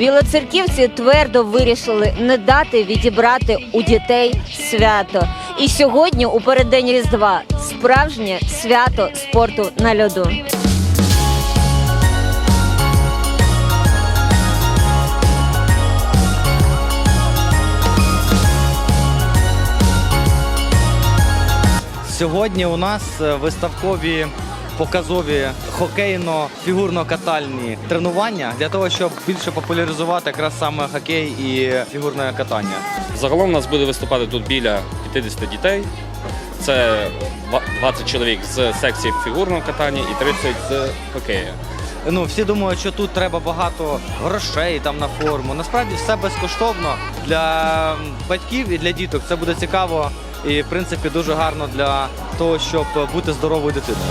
Білоцерківці твердо вирішили не дати відібрати у дітей свято. І сьогодні, у переддень Різдва, справжнє свято спорту на льоду. Сьогодні у нас е, виставкові показові хокейно-фігурно-катальні тренування для того, щоб більше популяризувати якраз саме хокей і фігурне катання. Загалом у нас буде виступати тут біля 50 дітей. Це два- 20 чоловік з секції фігурного катання і 30 з хокею. Ну всі думають, що тут треба багато грошей там на форму. Насправді все безкоштовно для батьків і для діток. Це буде цікаво і в принципі дуже гарно для того, щоб бути здоровою дитиною.